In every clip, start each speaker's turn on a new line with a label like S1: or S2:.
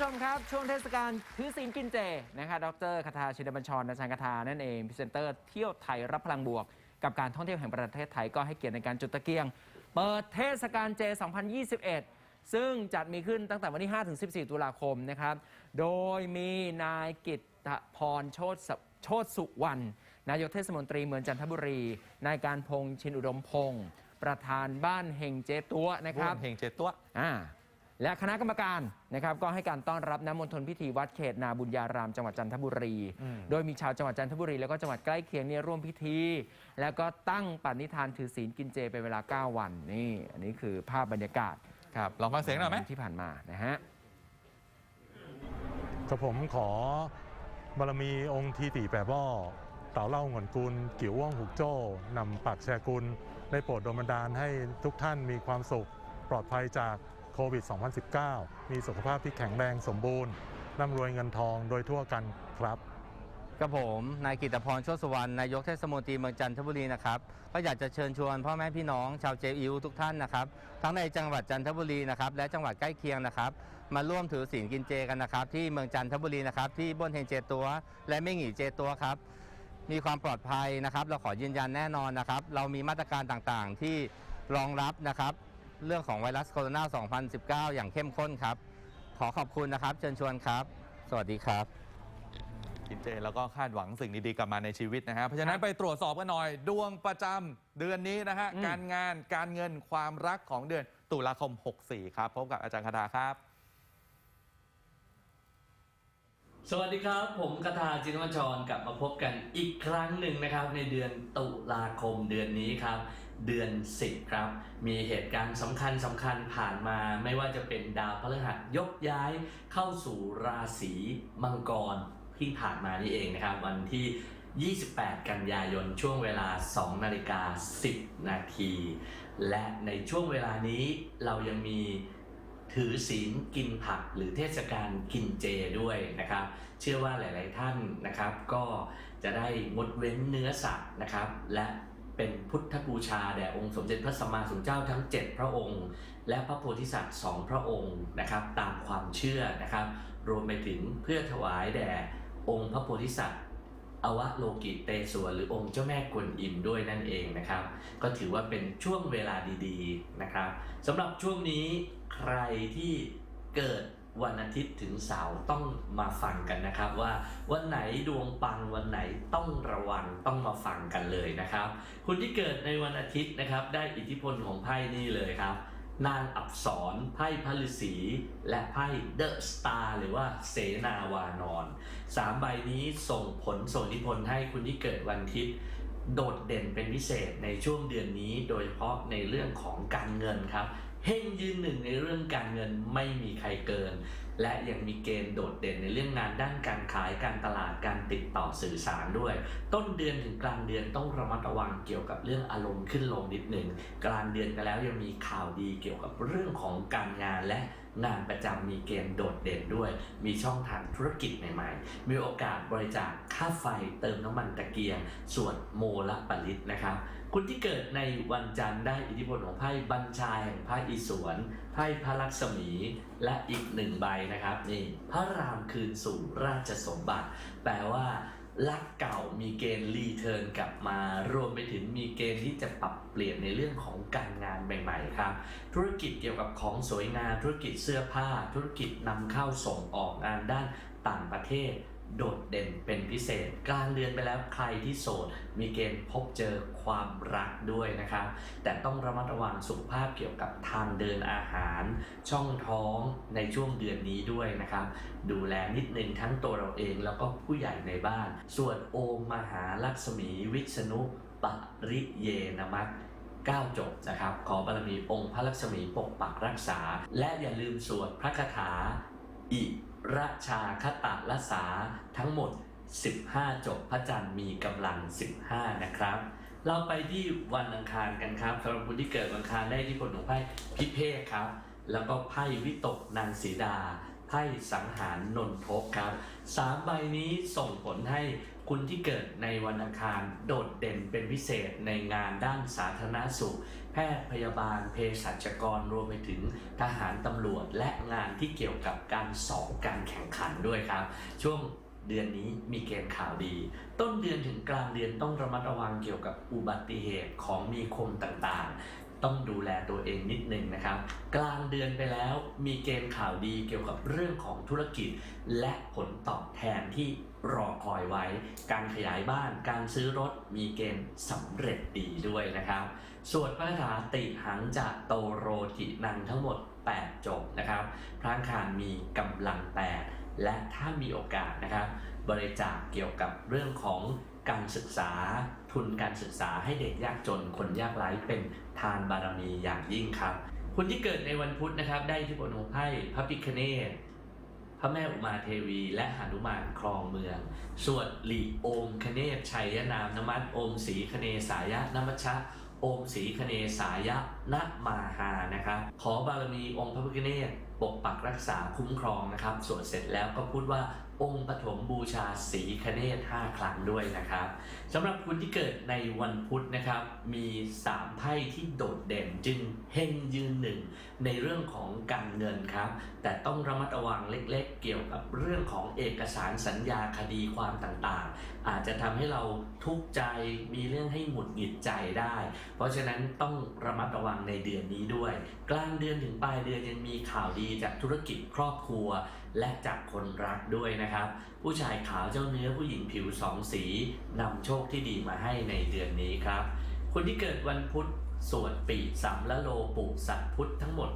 S1: ผู้ชมครับ ช่วงเทศกาลถือศีลกินเจนะคะดรคาทาชินบัญชรอาจารย์คาทานั่นเองพรีเซนเตอร์เที่ยวไทยรับพลังบวก กับการท่องเที่ยวแห่งประเทศไทยก็ให้เกียรติในการจุดตะเกียง เปิดเทศกาลเจ 2021 ซึ่งจัดมีขึ้นตั้งแต่วันที่ 5 ถึง 14 ตุลาคมนะครับ โดยมีนายกิตตพรโชตสโชตสุวรรณนายกเทศมนตรีเมืองจันทบุรี นายการพงษ์ชินอุดมพงศ์ประธานบ้านเฮงเจตัวนะค
S2: ร่ว
S1: รับ
S2: มเพลงเจตัว
S1: อ่า และคณะกรรมการนะครับก็ให้การต้อนรับน้ำมนทนพิธีวัดเขตนาบุญญารามจังหวัดจันทบุรี
S2: อืม
S1: โดยมีชาวจังหวัดจันทบุรี แล้วก็จังหวัดใกล้เคียงเนี่ยร่วมพิธี แล้วก็ตั้งปณิธานถือศีลกินเจเป็นเวลา 9 วันนี่อันนี้คือภาพบรรยากาศ
S2: ครับลองฟังเสียงหน่อยไหม
S1: ที่ผ่านมานะฮะ
S3: กับผมขอบารมีองค์ทีตีแปรบ้อเต่าเล่าหงวนกุลกิ๋วว่องหุกโจ้นำปักแชกุลได้โปรดดลบันดาลให้ทุกท่านมีความสุขปลอดภัยจากโค วิด 2019 มีสุขภาพที่แข็งแรงสมบูรณ์ร่ำรวยเงินทองโดยทั่วกันครับ
S4: กับผมนายกิตพรโชติสุวรรณนายกเทศมนตรีเมืองจันทบุรีนะครับก็อยากจะเชิญชวนพ่อแม่พี่น้อง ชาวเจอิวทุกท่านนะครับ ทั้งในจังหวัดจันทบุรีนะครับและจังหวัดใกล้เคียงนะครับ มาร่วมถือศีลกินเจกันนะครับ ที่เมืองจันทบุรีนะครับ ที่บ้นเฮงเจตัว และไม่หงีเจตัวครับ มีความปลอดภัยนะครับ เราขอยืนยันแน่นอนนะครับ เรามีมาตรการต่างๆที่รองรับนะครับ เรื่องของไวรัสโคโรนา 2019 อย่างเข้มข้นครับ ขอขอบคุณนะครับ เชิญชวนครับ สวัสดีครับ
S2: กินเจแล้วก็คาดหวังสิ่งดีๆกลับมาในชีวิตนะฮะเพราะฉะนั้นไปตรวจสอบกันหน่อย ดวงประจำเดือนนี้นะฮะ
S1: อืม
S2: การงานการเงินความรักของเดือนตุลาคม 64 ครับพบกับอาจารย์คดาครับ
S5: สวัสดีครับ ผมกทาจินวัชรกลับมาพบกันอีกครั้งหนึ่งนะครับ ในเดือนตุลาคมเดือนนี้ครับ เดือน 10 ครับ มีเหตุการณ์สำคัญสำคัญผ่านมา ไม่ว่าจะเป็นดาวพฤหัสยกย้ายเข้าสู่ราศีมังกรที่ผ่านมานี่เองนะครับ วันที่ 28 กันยายนช่วงเวลา 2 นาฬิกา 10 นาที และในช่วงเวลานี้เรายังมีถือศีลกินผักหรือเทศกาลกินเจด้วยนะครับ เชื่อว่าหลาย ๆ ท่านนะครับ ก็จะได้งดเว้นเนื้อสัตว์นะครับ และ เป็นพุทธบูชาแด่องค์สมเด็จพระสัมมาสัมพุทธเจ้าทั้ง 7 พระองค์ และพระโพธิสัตว์สองพระองค์นะครับตามความเชื่อนะครับ รวมไปถึงเพื่อถวายแด่องค์พระโพธิสัตว์อวโลกิเตสวนหรือองค์เจ้าแม่กวนอิมด้วยนั่นเองนะครับ ก็ถือว่าเป็นช่วงเวลาดีๆนะครับสำหรับช่วงนี้ใครที่เกิด วันอาทิตย์ถึงเสาร์ต้องมาฟังกันนะครับว่าวันไหนดวงปังวันไหนต้องระวังต้องมาฟังกันเลยนะครับคุณที่เกิดในวันอาทิตย์นะครับ ได้อิทธิพลของไพ่นี่เลยครับ นางอับสรไพ่พฤษีและไพ่เดอะสตาร์หรือว่าเสนาวานอนสามใบนี้ส่งผลส่งอิทธิพลให้คุณที่เกิดวันอาทิตย์โดดเด่นเป็นพิเศษในช่วงเดือนนี้ โดยเฉพาะในเรื่องของการเงินครับ เฮงยืนหนึ่งในเรื่องการเงินไม่มีใครเกิน และยังมีเกณฑ์โดดเด่นในเรื่องงานด้านการขายการตลาดการติดต่อสื่อสารด้วย ต้นเดือนถึงกลางเดือนต้องระมัดระวังเกี่ยวกับเรื่องอารมณ์ขึ้นลงนิดหนึ่งกลางเดือนไปแล้วยังมีข่าวดีเกี่ยวกับเรื่องของการงานและ งานประจำมีเกณฑ์โดดเด่นด้วย มีช่องทางธุรกิจใหม่ๆ มีโอกาสบริจาคค่าไฟเติมน้ำมันตะเกียง ส่วนโมละปริตนะครับ คุณที่เกิดในวันจันทร์ได้อิทธิพลของไพ่บัญชาแห่งไพ่อีสวนไพ่พระลักษมีและอีกหนึ่งใบนะครับนี่พระรามคืนสู่ราชสมบัติ แปลว่า รักเก่ามีเกณฑ์รีเทิร์นกลับมารวมไปถึงมีเกณฑ์ที่จะปรับเปลี่ยนในเรื่องของการงานใหม่ๆครับ ธุรกิจเกี่ยวกับของสวยงามธุรกิจเสื้อผ้า ธุรกิจนำเข้าส่งออกงานด้านต่างประเทศ โดดเด่นเป็นพิเศษกลางเดือนไปแล้วใครที่โสด มีเกณฑ์พบเจอความรักด้วยนะครับ แต่ต้องระมัดระวังสุขภาพเกี่ยวกับทางเดินอาหาร ช่องท้องในช่วงเดือนนี้ด้วยนะครับ ดูแลนิดนึงทั้งตัวเราเองแล้วก็ผู้ใหญ่ในบ้าน ส่วนโอมมหาลักษมีวิษณุปริเยนมัต9จบนะครับ ขอบารมีองค์พระลักษมีปกปักรักษา และอย่าลืมสวดพระคาถาอิ ระชาคตะละสาทั้งหมด 15 จบพระจันทร์มีกำลัง 15 นะครับ เราไปที่วันอังคารกันครับสำหรับคนที่เกิดวันอังคารได้ที่ผลของไพ่พิเภกครับ แล้วก็ไพ่วิตกนางสีดาไพ่สังหารนนทกครับสามใบนี้ส่งผลให้ คุณที่เกิดในวันอังคารโดดเด่นเป็นพิเศษในงานด้านสาธารณสุข แพทย์พยาบาลเภสัชกรรวมไปถึงทหารตำรวจและงานที่เกี่ยวกับการสอบการแข่งขันด้วยครับ ช่วงเดือนนี้มีเกณฑ์ข่าวดี ต้นเดือนถึงกลางเดือนต้องระมัดระวังเกี่ยวกับอุบัติเหตุของมีคมต่างๆ ต้องดูแลตัวเองนิดนึงนะครับ กลางเดือนไปแล้วมีเกณฑ์ข่าวดีเกี่ยวกับเรื่องของธุรกิจ และผลตอบแทนที่รอคอยไว้ การขยายบ้านการซื้อรถมีเกณฑ์สำเร็จดีด้วยนะครับ ส่วดพระคาติหังจากโตโรจินังทั้งหมด 8 จบนะครับ พระอังคารมีกำลัง 8 และถ้ามีโอกาสนะครับ บริจาคเกี่ยวกับเรื่องของ การศึกษาทุนการศึกษาให้เด็กยากจนคนยากไร้เป็นทานบารมีอย่างยิ่งครับคุณที่เกิดในวันพุธนะครับ ได้ที่บนของไพ่พระพิคเนตพระแม่อุมาเทวีและหนุมานครองเมือง สวดหลีโอมคเนศชัยนามนมัสโอมสีคเนสายะนมัชชะโอมสีคเนสายะนมาหานะครับ ขอบารมีองค์พระพิฆเนศปกปักรักษาคุ้มครองนะครับ สวดเสร็จแล้วก็พูดว่า องค์ปฐมบูชาสีคเนศ5ครั้งด้วยนะครับสำหรับคุณที่เกิดในวันพุธนะครับ มี 3 ไพ่ที่โดดเด่นจึงเฮงยืนหนึ่งในเรื่องของการเงินครับ แต่ต้องระมัดระวังเล็กๆ เกี่ยวกับเรื่องของเอกสารสัญญาคดีความต่างๆ อาจจะทำให้เราทุกข์ใจมีเรื่องให้หงุดหงิดใจได้ เพราะฉะนั้นต้องระมัดระวังในเดือนนี้ด้วย กลางเดือนถึงปลายเดือนยังมีข่าวดีจากธุรกิจครอบครัว และจากคนรักด้วยนะครับ ผู้ชายขาวเจ้าเนื้อผู้หญิงผิวสองสีนำโชคที่ดีมาให้ในเดือนนี้ครับ คนที่เกิดวันพุธสวดปีสัมละโลปุสัตพุทธทั้งหมด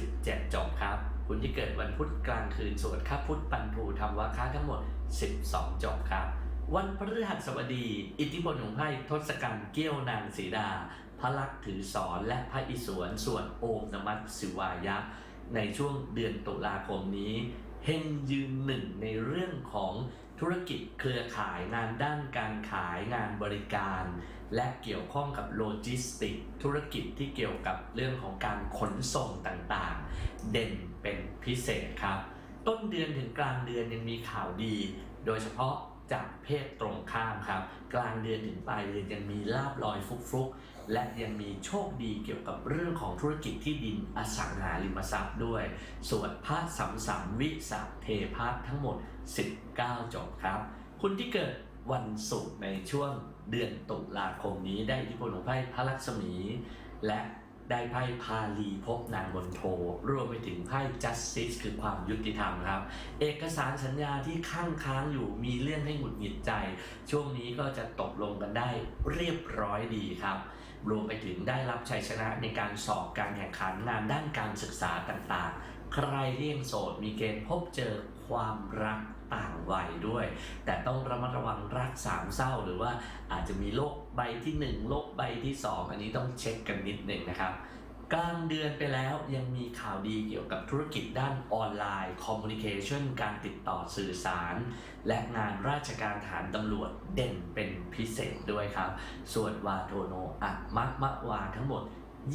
S5: 17 จบครับ คุณที่เกิดวันพุธกลางคืนสวดข้าพุทธปันทูทำวาค้าทั้งหมด 12 จบครับ วันพฤหัสบดี อิทธิพลของไพ่ทศกัณฐ์เกี้ยวนางสีดา พระลักษณ์ถือสอนและพระอิศวรส่วนโอมนมัสสิวายะ ในช่วงเดือนตุลาคมนี้เฮงยืนหนึ่งในเรื่องของธุรกิจเครือข่ายงานด้านการขายงานบริการ และเกี่ยวข้องกับโลจิสติก ธุรกิจที่เกี่ยวกับเรื่องของการขนส่งต่างๆ เด่นเป็นพิเศษครับ ต้นเดือนถึงกลางเดือนยังมีข่าวดี โดยเฉพาะจากเพศตรงข้ามครับ กลางเดือนถึงปลายเดือนยังมีลาบลอยฟุกๆ และยังมีโชคดีเกี่ยวกับเรื่องของธุรกิจที่ดินอสังหาริมทรัพย์ด้วยส่วนพระสัมสัมวิสัเทพาททั้งหมด 19 จบครับ คุณที่เกิดวันศุกร์ในช่วงเดือนตุลาคมนี้ได้อิทธิพลของไพ่พระลักษมี และ ได้ไพ่พาลีพบนางบนโทรวมไปถึงไพ่ justice คือความยุติธรรมครับ เอกสารสัญญาที่ข้างค้างอยู่มีเรื่องให้หงุดหงิดใจ ช่วงนี้ก็จะตกลงกันได้เรียบร้อยดีครับ รวมไปถึงได้รับชัยชนะในการสอบการแข่งขันงานด้านการศึกษาต่างๆ ใครที่ยังโสดมีเกณฑ์พบเจอความรักต่างวัยด้วย แต่ต้องระมัดระวังรักสามเศร้าหรือว่าอาจจะมีโรค ใบที่1โรคใบที่ 2 อันนี้ต้องเช็คกันนิดหนึ่งนะครับ กลางเดือนไปแล้วยังมีข่าวดีเกี่ยวกับธุรกิจด้านออนไลน์คอมมูนิเคชันการติดต่อสื่อสาร และงานราชการฐานตำรวจเด่นเป็นพิเศษด้วยครับ ส่วนวาโทโนอะมะมะวาทั้งหมด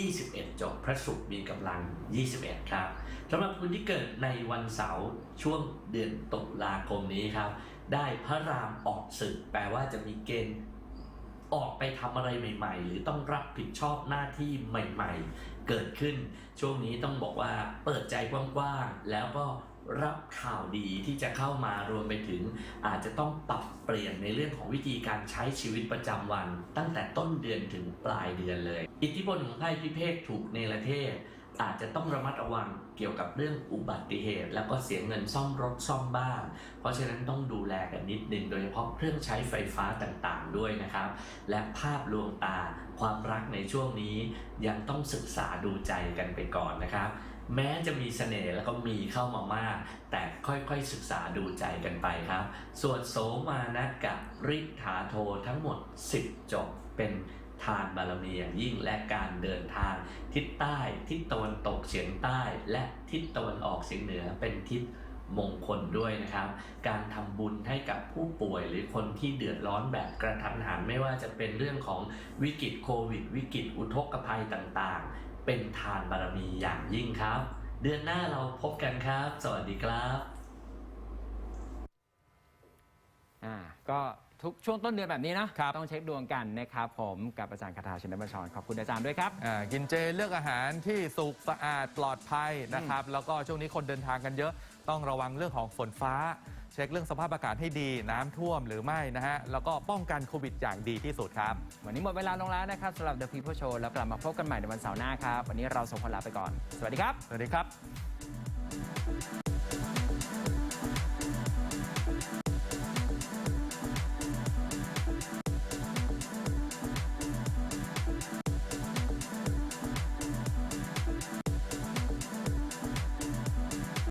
S5: 21 จบพระศุกร์มีกำลัง 21 ครับสำหรับคุณที่เกิดในวันเสาร์ช่วงเดือนตุลาคมนี้ครับ ได้พระรามออกศึกแปลว่าจะมีเกณฑ์ ออกไปทำอะไรใหม่ ๆ หรือต้องรับผิดชอบหน้าที่ใหม่ ๆ เกิดขึ้น ช่วงนี้ต้องบอกว่าเปิดใจกว้างๆ แล้วก็รับข่าวดีที่จะเข้ามารวมไปถึง อาจจะต้องปรับเปลี่ยนในเรื่องของวิธีการใช้ชีวิตประจำวัน ตั้งแต่ต้นเดือนถึงปลายเดือนเลย อิทธิพลของไพ่พิเภกถูกเนรเทศ อาจจะต้องระมัดระวังเกี่ยวกับเรื่องอุบัติเหตุ แล้วก็เสียเงินซ่อมรถซ่อมบ้าน เพราะฉะนั้นต้องดูแลกันนิดนึงโดยเฉพาะเครื่องใช้ไฟฟ้าต่างๆด้วยนะครับ และภาพลวงตาความรักในช่วงนี้ยังต้องศึกษาดูใจกันไปก่อนนะครับ แม้จะมีเสน่ห์แล้วก็มีเข้ามามาก แต่ค่อยๆศึกษาดูใจกันไปครับ ส่วนโสมานะกับริธาโททั้งหมด 10 จบเป็น ทานบารมีอย่างยิ่งและการเดินทาง ทิศใต้ ทิศตะวันตกเฉียงใต้ และทิศตะวันออกเฉียงเหนือเป็นทิศมงคลด้วยนะครับ การทำบุญให้กับผู้ป่วยหรือคนที่เดือดร้อนแบบกระทันหันไม่ว่าจะเป็นเรื่องของวิกฤตโควิด วิกฤตอุทกภัยต่างๆ เป็นทานบารมีอย่างยิ่งครับ เดือนหน้าเราพบกันครับ สวัสดีครับ
S1: อ่าก็ ทุกช่วงต้นเดือนแบบนี้นะ ครับ ต้องเช็คดวงกันนะครับผมกับอาจารย์คาถาชินบัญชรขอบคุณอาจารย์ด้วยครับ
S2: อ่ากินเจเลือกอาหารที่สุกสะอาดปลอดภัยนะครับ แล้วก็ช่วงนี้คนเดินทางกันเยอะ ต้องระวังเรื่องของฝนฟ้า เช็คเรื่องสภาพอากาศให้ดี น้ำท่วมหรือไม่นะฮะ แล้วก็ป้องกันโควิดอย่างดีที่สุดครับ
S1: วันนี้หมดเวลาลงแล้วนะครับสำหรับ The People Show แล้วกลับมาพบกันใหม่ในวันเสาร์หน้าครับ วันนี้เราส่งคนลาไปก่อน สวัสดีครับ
S2: สวัสดีครับ